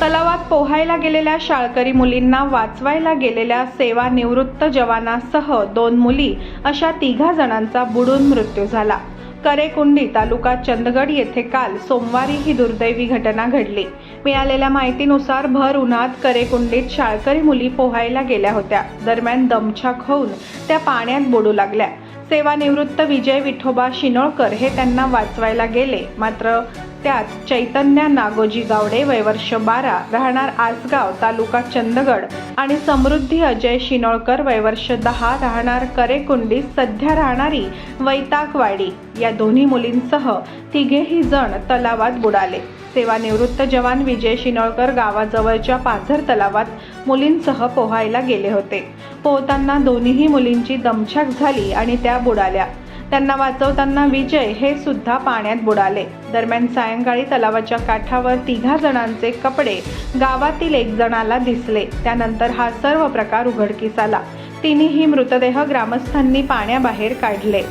तलावात पोहायला गेलेल्या शाळकरी मुलींना वाचवायला गेलेल्या सेवानिवृत्त जवानासह दोन मुली अशा तिघा जणांचा बुडून मृत्यू झाला. करेकुंडी तालुका चंदगड येथे काल सोमवारी ही दुर्दैवी घटना घडली. मिळालेल्या माहितीनुसार भर उन्हात करेकुंडीत शाळकरी मुली पोहायला गेल्या होत्या. दरम्यान दमछाक होऊन त्या पाण्यात बुडू लागल्या. सेवानिवृत्त विजय विठोबा शिनोळकर हे त्यांना वाचवायला गेले. मात्र त्यात चैतन्य नागोजी गावडे वयवर्ष बारा राहणार आसगाव तालुका चंदगड आणि समृद्धी अजय शिनोळकर वयवर्ष दहा राहणार करेकुंडी सध्या राहणारी वैताकवाडी या दोन्ही मुलींसह तिघेही जण तलावात बुडाले. सेवानिवृत्त जवान विजय शिनोळकर गावाजवळच्या पाझर तलावात मुलींसह पोहायला गेले होते. पोहताना दोन्हीही मुलींची दमछाक झाली आणि त्या बुडाल्या. त्यांना वाचवताना विजय हे सुद्धा पाण्यात बुडाले. दरम्यान सायंकाळी तलावाच्या काठावर तिघा जणांचे कपडे गावातील एक जणाला दिसले. त्यानंतर हा सर्व प्रकार उघडकीस आला. तिन्ही मृतदेह ग्रामस्थांनी पाण्याबाहेर काढले.